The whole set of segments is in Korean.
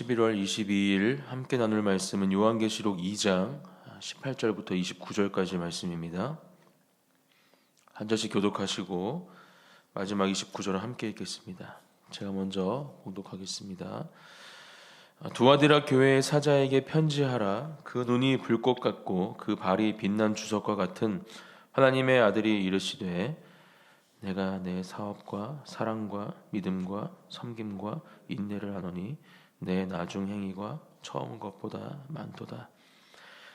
네, 오늘 11월 22일 함께 나눌 말씀은 요한계시록 2장 18절부터 29절까지 말씀입니다. 한 절씩 교독하시고 마지막 29절을 함께 읽겠습니다. 제가 먼저 공독하겠습니다. 두아디라 교회의 사자에게 편지하라. 그 눈이 불꽃 같고 그 발이 빛난 주석과 같은 하나님의 아들이 이르시되 내가 내 사업과 사랑과 믿음과 섬김과 인내를 하노니 내 나중 행위가 처음 것보다 많도다.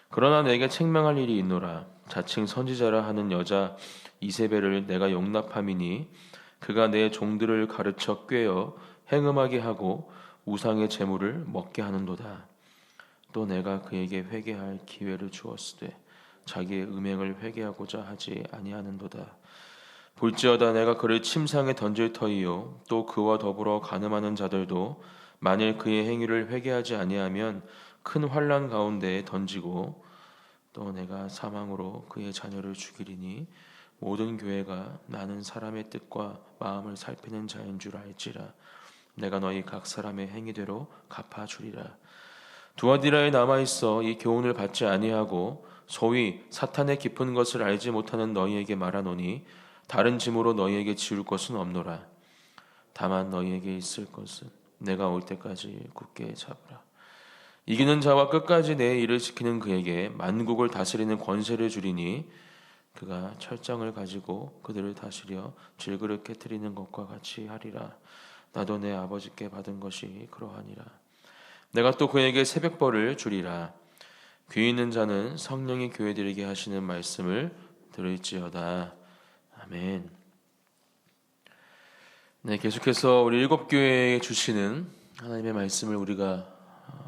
그러나 내게 책망할 일이 있노라. 자칭 선지자라 하는 여자 이세벨을 내가 용납함이니 그가 내 종들을 가르쳐 꿰어 행음하게 하고 우상의 재물을 먹게 하는도다. 또 내가 그에게 회개할 기회를 주었으되 자기의 음행을 회개하고자 하지 아니하는도다. 볼지어다 내가 그를 침상에 던질 터이요 또 그와 더불어 가늠하는 자들도 만일 그의 행위를 회개하지 아니하면 큰 환란 가운데에 던지고 또 내가 사망으로 그의 자녀를 죽이리니 모든 교회가 나는 사람의 뜻과 마음을 살피는 자인 줄 알지라. 내가 너희 각 사람의 행위대로 갚아 주리라. 두아디라에 남아 있어 이 교훈을 받지 아니하고 소위 사탄의 깊은 것을 알지 못하는 너희에게 말하노니 다른 짐으로 너희에게 지울 것은 없노라. 다만 너희에게 있을 것은 내가 올 때까지 굳게 잡으라 이기는 자와 끝까지 내 일을 지키는 그에게 만국을 다스리는 권세를 주리니 그가 철장을 가지고 그들을 다스려 질그릇 깨뜨리는 것과 같이 하리라. 나도 내 아버지께 받은 것이 그러하니라. 내가 또 그에게 새벽벌을 주리라. 귀 있는 자는 성령이 교회들에게 하시는 말씀을 들을지어다. 아멘. 네, 계속해서 우리 일곱 교회에 주시는 하나님의 말씀을 우리가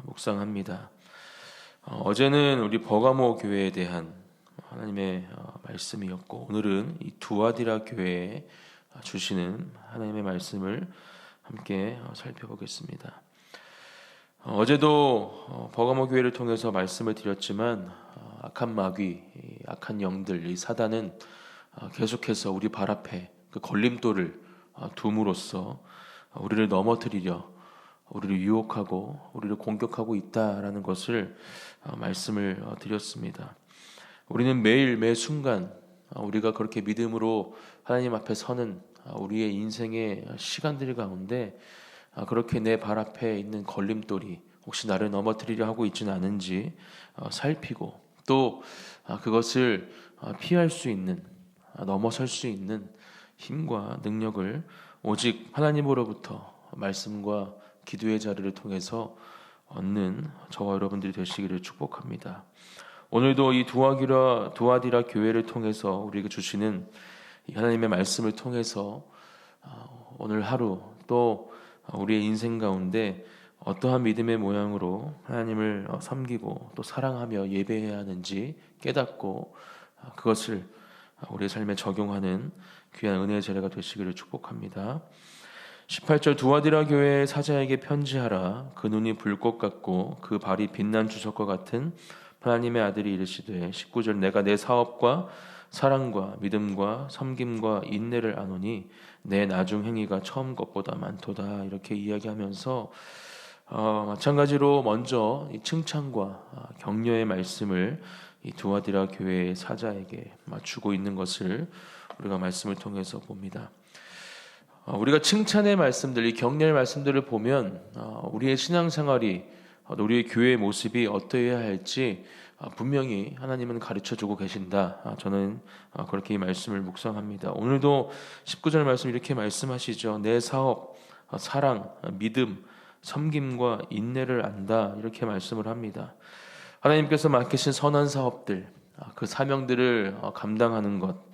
묵상합니다. 어 제는 우리 버가모 교회에 대한 하나님의 어, 말씀이었고 오늘은 이 두아디라 교회에 주시는 하나님의 말씀을 함께 어, 살펴보겠습니다. 어, 어제도 버가모 교회를 통해서 말씀을 드렸지만 악한 마귀, 악한 영들, 이 사단은 계속해서 우리 발 앞에 그 걸림돌을 둠으로써 우리를 넘어뜨리려 우리를 유혹하고 우리를 공격하고 있다라는 것을 어, 말씀을 어, 드렸습니다. 우리는 매일 매 순간 어, 우리가 그렇게 믿음으로 하나님 앞에 서는 우리의 인생의 시간들 가운데 그렇게 내 발 앞에 있는 걸림돌이 혹시 나를 넘어뜨리려 하고 있지는 않은지 살피고 또 그것을 피할 수 있는 넘어설 수 있는 힘과 능력을 오직 하나님으로부터 말씀과 기도의 자리를 통해서 얻는 저와 여러분들이 되시기를 축복합니다. 오늘도 이 두아디라 두아디라 교회를 통해서 우리에게 주시는 하나님의 말씀을 통해서 어, 오늘 하루 또 우리의 인생 가운데 어떠한 믿음의 모양으로 하나님을 어, 섬기고 또 사랑하며 예배해야 하는지 깨닫고 어, 그것을 우리의 삶에 적용하는 귀한 은혜의 제례가 되시기를 축복합니다. 18절 두아디라 교회 사자에게 편지하라 그 눈이 불꽃 같고 그 발이 빛난 주석과 같은 하나님의 아들이 이르시되 19절 내가 내 사업과 사랑과 믿음과 섬김과 인내를 아노니 내 나중 행위가 처음 것보다 많도다 이렇게 이야기하면서 어, 마찬가지로 먼저 이 칭찬과 아, 격려의 말씀을 이 두아디라 교회의 사자에게 맞추고 있는 것을 우리가 말씀을 통해서 봅니다. 어, 우리가 칭찬의 말씀들, 이 격려의 말씀들을 보면 어, 우리의 신앙생활이 어, 우리의 교회의 모습이 어떠해야 할지 분명히 하나님은 가르쳐 주고 계신다. 저는 그렇게 이 말씀을 묵상합니다. 오늘도 19절 말씀 이렇게 말씀하시죠. 내 사업, 사랑, 믿음, 섬김과 인내를 안다. 이렇게 말씀을 합니다. 하나님께서 맡기신 선한 사업들, 그 사명들을 감당하는 것,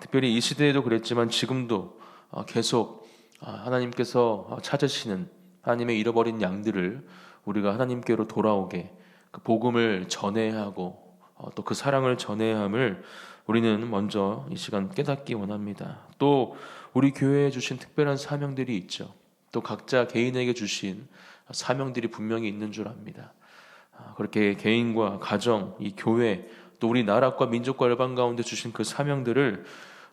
특별히 이 시대에도 그랬지만 지금도 어, 계속 어, 하나님께서 어, 찾으시는 하나님의 잃어버린 양들을 우리가 하나님께로 돌아오게 그 복음을 전해야 하고 또 그 사랑을 전해야 함을 우리는 먼저 이 시간 깨닫기 원합니다. 또 우리 교회에 주신 특별한 사명들이 있죠. 또 각자 개인에게 주신 사명들이 분명히 있는 줄 압니다. 아, 그렇게 개인과 가정, 이 교회, 또 우리 나라과 민족과 열방 가운데 주신 그 사명들을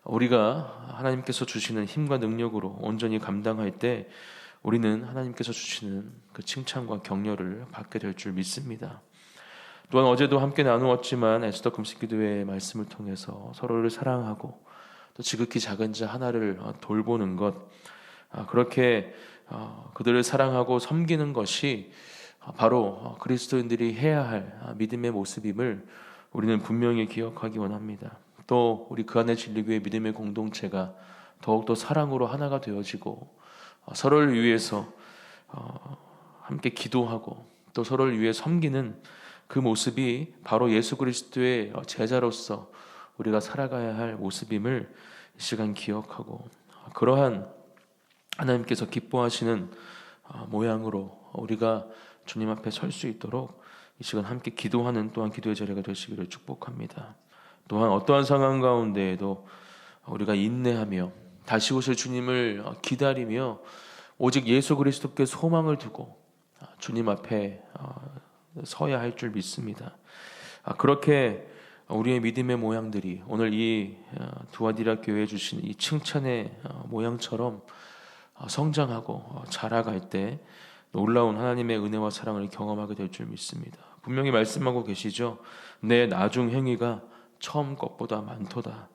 우리가 하나님께서 주시는 힘과 능력으로 온전히 감당할 때 우리는 하나님께서 주시는 그 칭찬과 격려를 받게 될 줄 믿습니다. 또한 어제도 함께 나누었지만 에스더 금식기도의 말씀을 통해서 서로를 사랑하고 또 지극히 작은 자 하나를 어, 돌보는 것 아, 그렇게 어, 그들을 사랑하고 섬기는 것이 어, 바로 어, 그리스도인들이 해야 할 아, 믿음의 모습임을 우리는 분명히 기억하기 원합니다. 또 우리 그 안에 진리교회 믿음의 공동체가 더욱더 사랑으로 하나가 되어지고 어, 서로를 위해서 어, 함께 기도하고 또 서로를 위해 섬기는 그 모습이 바로 예수 그리스도의 어, 제자로서 우리가 살아가야 할 모습임을 이 시간 기억하고 어, 그러한 하나님께서 기뻐하시는 어, 모양으로 우리가 주님 앞에 설 수 있도록 이 시간 함께 기도하는 또한 기도의 자리가 되시기를 축복합니다. 또한 어떠한 상황 가운데에도 우리가 인내하며 다시 오실 주님을 어, 기다리며 오직 예수 그리스도께 소망을 두고 아, 주님 앞에 어, 서야 할 줄 믿습니다. 아, 그렇게 우리의 믿음의 모양들이 오늘 이 어, 두아디라 교회에 주신 이 칭찬의 어, 모양처럼 어, 성장하고 어, 자라갈 때 놀라운 하나님의 은혜와 사랑을 경험하게 될 줄 믿습니다. 분명히 말씀하고 계시죠. 내 나중 행위가 처음 것보다 많도다.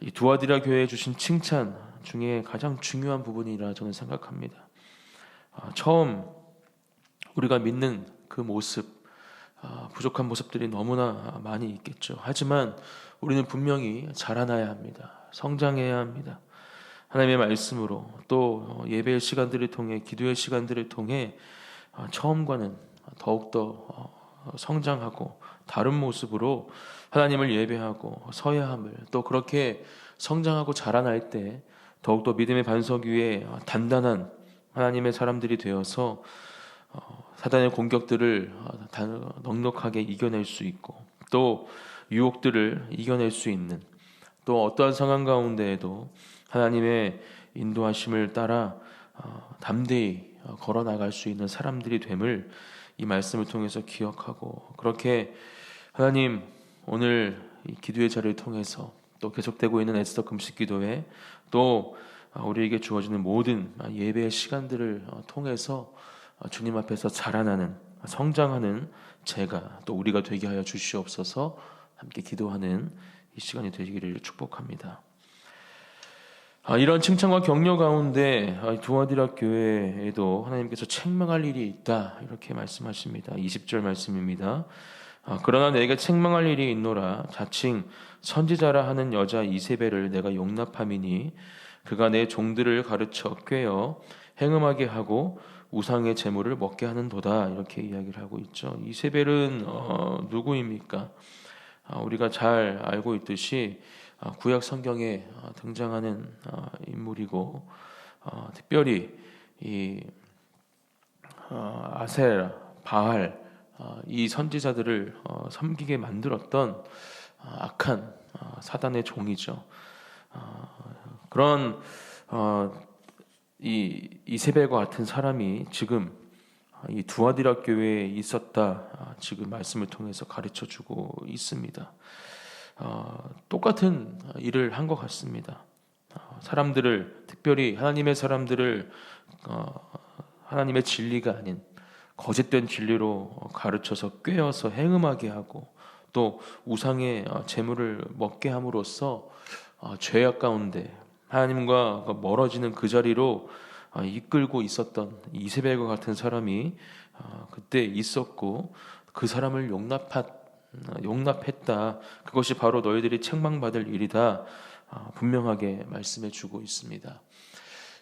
이 두아디라 교회에 주신 칭찬 중에 가장 중요한 부분이라 저는 생각합니다. 아, 처음 우리가 믿는 그 모습, 아, 부족한 모습들이 너무나 많이 있겠죠. 하지만 우리는 분명히 자라나야 합니다. 성장해야 합니다. 하나님의 말씀으로 또 예배의 시간들을 통해 기도의 시간들을 통해 아, 처음과는 더욱더 어, 성장하고 다른 모습으로 하나님을 예배하고 서야 함을 또 그렇게 성장하고 자라날 때 더욱더 믿음의 반석 위에 단단한 하나님의 사람들이 되어서 어, 사단의 공격들을 어, 단- 넉넉하게 이겨낼 수 있고 또 유혹들을 이겨낼 수 있는 또 어떠한 상황 가운데에도 하나님의 인도하심을 따라 어, 담대히 어, 걸어 나갈 수 있는 사람들이 됨을 이 말씀을 통해서 기억하고 그렇게 하나님 오늘 이 기도의 자리를 통해서 또 계속되고 있는 에스더 금식 기도회 또 어, 우리에게 주어지는 모든 예배의 시간들을 어, 통해서 어, 주님 앞에서 자라나는 성장하는 제가 또 우리가 되게 하여 주시옵소서 함께 기도하는 이 시간이 되기를 축복합니다. 아, 이런 칭찬과 격려 가운데 아, 두아디라 교회에도 하나님께서 책망할 일이 있다 이렇게 말씀하십니다. 20절 말씀입니다. 아, 그러나 내게 책망할 일이 있노라 자칭 선지자라 하는 여자 이세벨을 내가 용납함이니 그가 내 종들을 가르쳐 꿰어 행음하게 하고 우상의 재물을 먹게 하는도다 이렇게 이야기를 하고 있죠. 이세벨은 어, 누구입니까? 아, 우리가 잘 알고 있듯이 아, 구약 성경에 아, 등장하는 아, 인물이고 아, 특별히 이 아, 아셀, 바알 아, 이 선지자들을 어, 섬기게 만들었던 아, 악한 아, 사단의 종이죠. 아, 그런 어, 이 이세벨과 같은 사람이 지금 이 두아디라 교회에 있었다 아, 지금 말씀을 통해서 가르쳐 주고 있습니다. 어, 똑같은 일을 한 것 같습니다. 어, 사람들을 특별히 하나님의 사람들을 어, 하나님의 진리가 아닌 거짓된 진리로 가르쳐서 꿰어서 행음하게 하고 또 우상의 어, 재물을 먹게 함으로써 어, 죄악 가운데 하나님과 멀어지는 그 자리로 어, 이끌고 있었던 이세벨과 같은 사람이 어, 그때 있었고 그 사람을 용납한 어, 용납했다. 그것이 바로 너희들이 책망받을 일이다. 어, 분명하게 말씀해 주고 있습니다.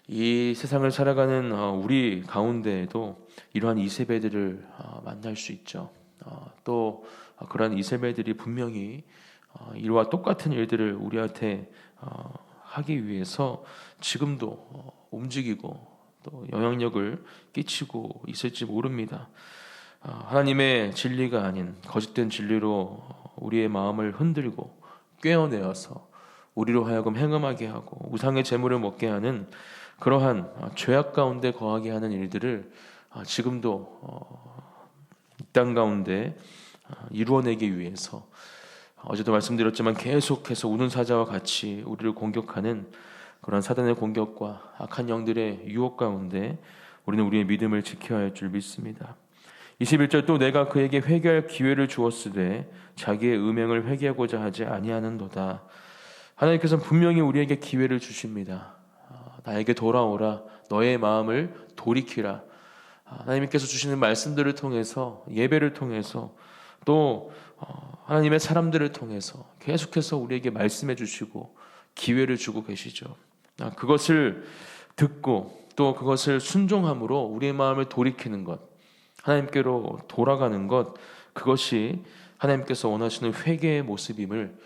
이 세상을 살아가는 어, 우리 가운데에도 이러한 이세벨들을 어, 만날 수 있죠. 어, 또 어, 그러한 이세벨들이 분명히 어, 이와 똑같은 일들을 우리한테 어, 하기 위해서 지금도 어, 움직이고 또 영향력을 끼치고 있을지 모릅니다. 어, 하나님의 진리가 아닌 거짓된 진리로 우리의 마음을 흔들고 꿰어내어서 우리로 하여금 행음하게 하고 우상의 재물을 먹게 하는 그러한 어, 죄악 가운데 거하게 하는 일들을 어, 지금도 어, 이땅 가운데 어, 이루어내기 위해서 어제도 말씀드렸지만 계속해서 우는 사자와 같이 우리를 공격하는 그런 사단의 공격과 악한 영들의 유혹 가운데 우리는 우리의 믿음을 지켜야 할 줄 믿습니다. 21절 또 내가 그에게 회개할 기회를 주었으되 자기의 음행을 회개하고자 하지 아니하는도다. 하나님께서는 분명히 우리에게 기회를 주십니다. 아, 나에게 돌아오라. 너의 마음을 돌이키라. 아, 하나님께서 주시는 말씀들을 통해서 예배를 통해서 또 어, 하나님의 사람들을 통해서 계속해서 우리에게 말씀해 주시고 기회를 주고 계시죠. 아, 그것을 듣고 또 그것을 순종함으로 우리의 마음을 돌이키는 것, 하나님께로 돌아가는 것, 그것이 하나님께서 원하시는 회개의 모습임을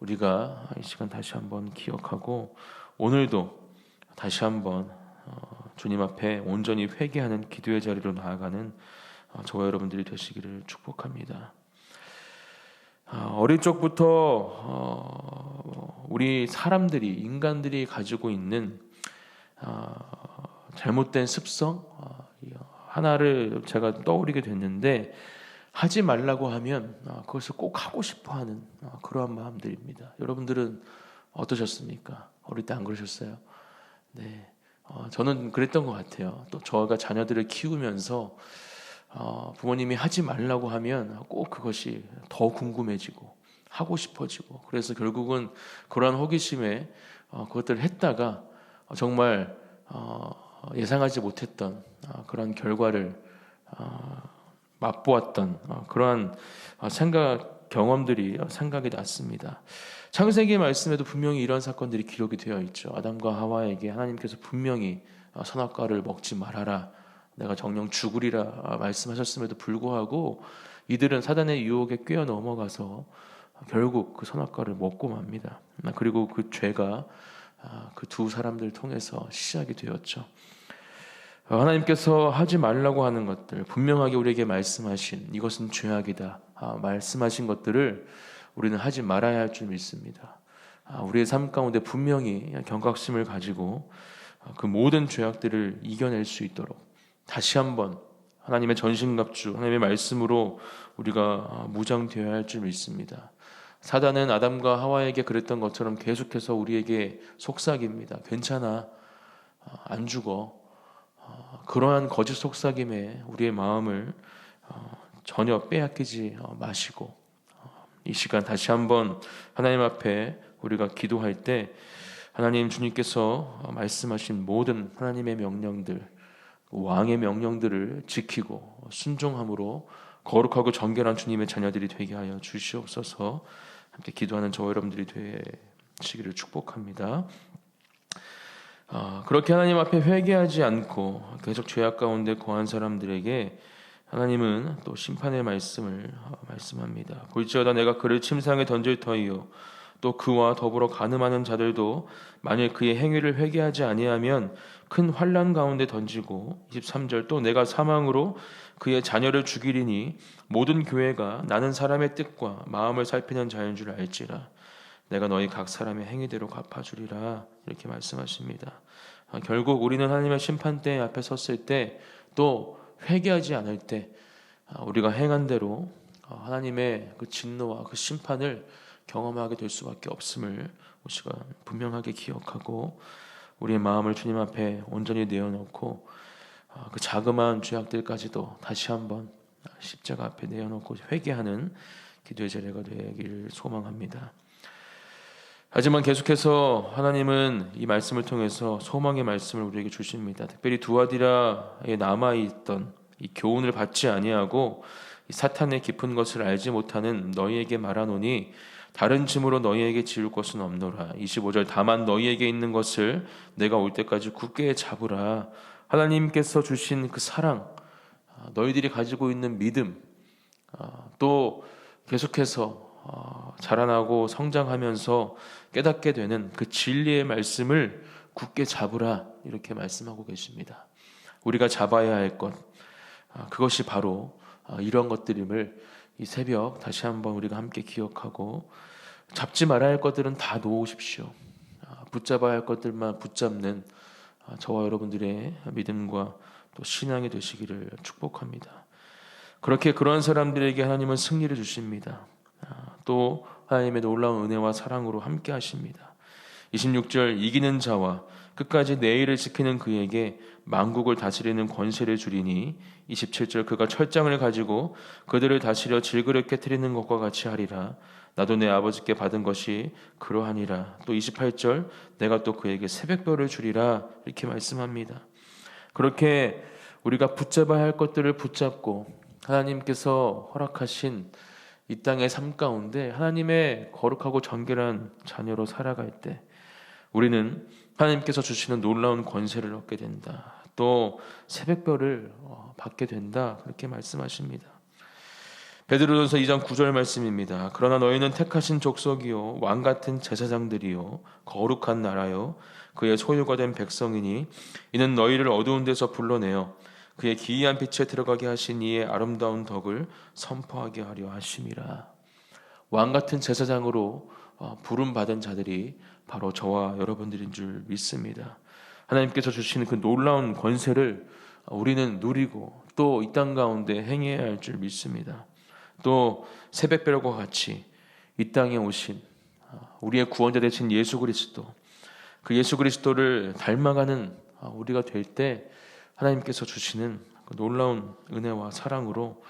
우리가 이 시간 다시 한번 기억하고 오늘도 다시 한번 어, 주님 앞에 온전히 회개하는 기도의 자리로 나아가는 어, 저와 여러분들이 되시기를 축복합니다. 아, 어릴 적부터 어, 우리 사람들이 인간들이 가지고 있는 아, 잘못된 습성 아, 하나를 제가 떠올리게 됐는데 하지 말라고 하면 아, 그것을 꼭 하고 싶어 하는 아, 그러한 마음들입니다. 여러분들은 어떠셨습니까? 어릴 때 안 그러셨어요? 네, 어, 저는 그랬던 것 같아요. 또 저가 자녀들을 키우면서 어, 부모님이 하지 말라고 하면 꼭 그것이 더 궁금해지고 하고 싶어지고 그래서 결국은 그러한 호기심에 어, 그것들을 했다가 정말 어, 예상하지 못했던 어, 그런 결과를 어, 맛보았던 어, 그러한 어, 생각 경험들이 어, 생각이 났습니다. 창세기 말씀에도 분명히 이런 사건들이 기록이 되어 있죠. 아담과 하와에게 하나님께서 분명히 어, 선악과를 먹지 말아라. 내가 정령 죽으리라 어, 말씀하셨음에도 불구하고 이들은 사단의 유혹에 꿰어 넘어가서 결국 그 선악과를 먹고 맙니다. 그리고 그 죄가 그 두 사람들 통해서 시작이 되었죠. 어, 하나님께서 하지 말라고 하는 것들 분명하게 우리에게 말씀하신 이것은 죄악이다 아, 말씀하신 것들을 우리는 하지 말아야 할 줄 믿습니다. 아, 우리의 삶 가운데 분명히 경각심을 가지고 아, 그 모든 죄악들을 이겨낼 수 있도록 다시 한번 하나님의 전신갑주 하나님의 말씀으로 우리가 무장되어야 할 줄 믿습니다. 사단은 아담과 하와에게 그랬던 것처럼 계속해서 우리에게 속삭입니다. 괜찮아, 안 죽어. 그러한 거짓 속삭임에 우리의 마음을 어, 전혀 빼앗기지 어, 마시고 어, 이 시간 다시 한번 하나님 앞에 우리가 기도할 때 하나님 주님께서 말씀하신 모든 하나님의 명령들 왕의 명령들을 지키고 순종함으로 거룩하고 정결한 주님의 자녀들이 되게 하여 주시옵소서. 함께 기도하는 저 여러분들이 되시기를 축복합니다. 어, 그렇게 하나님 앞에 회개하지 않고 계속 죄악 가운데 거한 사람들에게 하나님은 또 심판의 말씀을 어, 말씀합니다. 볼지어다 내가 그를 침상에 던질 터이요 또 그와 더불어 가늠하는 자들도 만일 그의 행위를 회개하지 아니하면 큰 환란 가운데 던지고 23절 또 내가 사망으로 그의 자녀를 죽이리니 모든 교회가 나는 사람의 뜻과 마음을 살피는 자인 줄 알지라 내가 너희 각 사람의 행위대로 갚아주리라 이렇게 말씀하십니다. 아, 결국 우리는 하나님의 심판대 앞에 섰을 때 또 회개하지 않을 때 아, 우리가 행한 대로 아, 하나님의 그 진노와 그 심판을 경험하게 될 수밖에 없음을 우리가 분명하게 기억하고 우리의 마음을 주님 앞에 온전히 내어놓고 그 자그마한 죄악들까지도 다시 한번 십자가 앞에 내어놓고 회개하는 기도의 자리가 되기를 소망합니다. 하지만 계속해서 하나님은 이 말씀을 통해서 소망의 말씀을 우리에게 주십니다. 특별히 두아디라에 남아 있던 이 교훈을 받지 아니하고 사탄의 깊은 것을 알지 못하는 너희에게 말하노니 다른 짐으로 너희에게 지울 것은 없노라. 25절 다만 너희에게 있는 것을 내가 올 때까지 굳게 잡으라. 하나님께서 주신 그 사랑, 너희들이 가지고 있는 믿음, 또 계속해서 어, 자라나고 성장하면서 깨닫게 되는 그 진리의 말씀을 굳게 잡으라 이렇게 말씀하고 계십니다. 우리가 잡아야 할 것, 아, 그것이 바로 아, 이런 것들임을 이 새벽 다시 한번 우리가 함께 기억하고 잡지 말아야 할 것들은 다 놓으십시오. 아, 붙잡아야 할 것들만 붙잡는 저와 여러분들의 믿음과 또 신앙이 되시기를 축복합니다. 그렇게 그런 사람들에게 하나님은 승리를 주십니다. 또 하나님의 놀라운 은혜와 사랑으로 함께 하십니다. 26절 이기는 자와 끝까지 내일을 지키는 그에게 만국을 다스리는 권세를 주리니 27절 그가 철장을 가지고 그들을 다스려 질그릇 깨뜨리는 것과 같이 하리라 나도 내 아버지께 받은 것이 그러하니라 또 28절 내가 또 그에게 새벽별을 주리라 이렇게 말씀합니다 그렇게 우리가 붙잡아야 할 것들을 붙잡고 하나님께서 허락하신 이 땅의 삶 가운데 하나님의 거룩하고 정결한 자녀로 살아갈 때 우리는 하나님께서 주시는 놀라운 권세를 얻게 된다. 또 새벽별을 어, 받게 된다. 그렇게 말씀하십니다. 베드로전서 2장 9절 말씀입니다. 그러나 너희는 택하신 족속이요 왕 같은 제사장들이요 거룩한 나라요 그의 소유가 된 백성이니 이는 너희를 어두운 데서 불러내어 그의 기이한 빛에 들어가게 하신 이의 아름다운 덕을 선포하게 하려 하심이라. 왕 같은 제사장으로 어, 부름 받은 자들이 바로 저와 여러분들인 줄 믿습니다. 하나님께서 주시는 그 놀라운 권세를 우리는 누리고 또 이 땅 가운데 행해야 할 줄 믿습니다. 또 새벽별과 같이 이 땅에 오신 어, 우리의 구원자 되신 예수 그리스도 그 예수 그리스도를 닮아가는 어, 우리가 될 때 하나님께서 주시는 그 놀라운 은혜와 사랑으로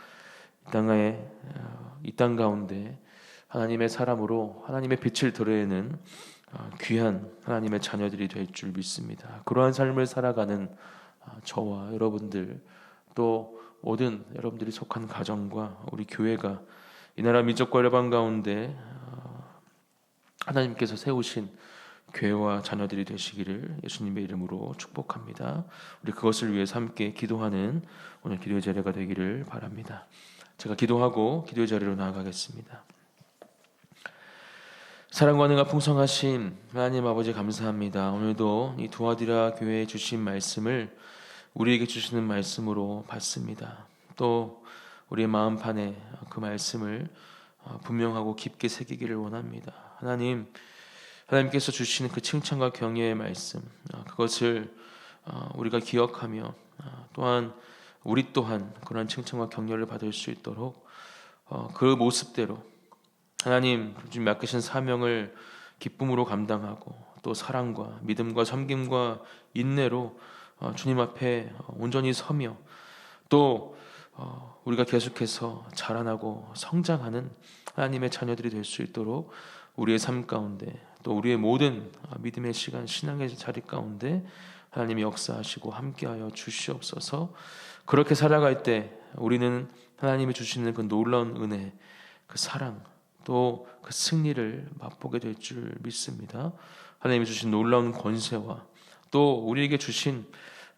이 땅에 어, 이땅 가운데 하나님의 사람으로 하나님의 빛을 드러내는 어, 귀한 하나님의 자녀들이 될 줄 믿습니다. 그러한 삶을 살아가는 어, 저와 여러분들 또 모든 여러분들이 속한 가정과 우리 교회가 이 나라 민족과 여방 가운데 어, 하나님께서 세우신 교회와 자녀들이 되시기를 예수님의 이름으로 축복합니다. 우리 그것을 위해서 함께 기도하는 오늘 기도의 자리가 되기를 바랍니다. 제가 기도하고 기도의 자리로 나아가겠습니다. 사랑과 은혜가 풍성하신 하나님 아버지 감사합니다. 오늘도 이 두아디라 교회에 주신 말씀을 우리에게 주시는 말씀으로 받습니다. 또 우리의 마음판에 그 말씀을 분명하고 깊게 새기기를 원합니다. 하나님, 하나님께서 주시는 그 칭찬과 경외의 말씀, 그것을 우리가 기억하며 또한 우리 또한 그런 칭찬과 격려를 받을 수 있도록 그 모습대로 하나님 주님 맡기신 사명을 기쁨으로 감당하고 또 사랑과 믿음과 섬김과 인내로 어, 주님 앞에 온전히 서며 또 어, 우리가 계속해서 자라나고 성장하는 하나님의 자녀들이 될 수 있도록 우리의 삶 가운데 또 우리의 모든 어, 믿음의 시간 신앙의 자리 가운데 하나님이 역사하시고 함께하여 주시옵소서. 그렇게 살아갈 때 우리는 하나님이 주시는 그 놀라운 은혜, 그 사랑, 또 그 승리를 맛보게 될 줄 믿습니다. 하나님이 주신 놀라운 권세와 또 우리에게 주신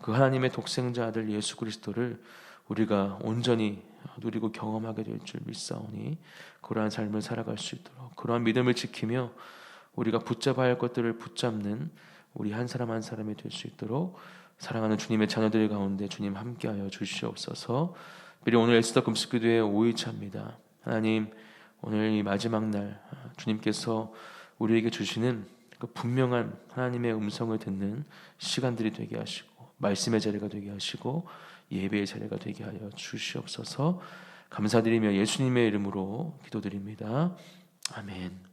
그 하나님의 독생자 아들 예수 그리스도를 우리가 온전히 누리고 경험하게 될 줄 믿사오니 그러한 삶을 살아갈 수 있도록 그러한 믿음을 지키며 우리가 붙잡아야 할 것들을 붙잡는 우리 한 사람 한 사람이 될 수 있도록 사랑하는 주님의 자녀들 가운데 주님 함께하여 주시옵소서. 미리 오늘 에스더 금식기도의 5일차입니다. 하나님 오늘 이 마지막 날 주님께서 우리에게 주시는 그 분명한 하나님의 음성을 듣는 시간들이 되게 하시고 말씀의 자리가 되게 하시고 예배의 자리가 되게 하여 주시옵소서 감사드리며 예수님의 이름으로 기도드립니다. 아멘.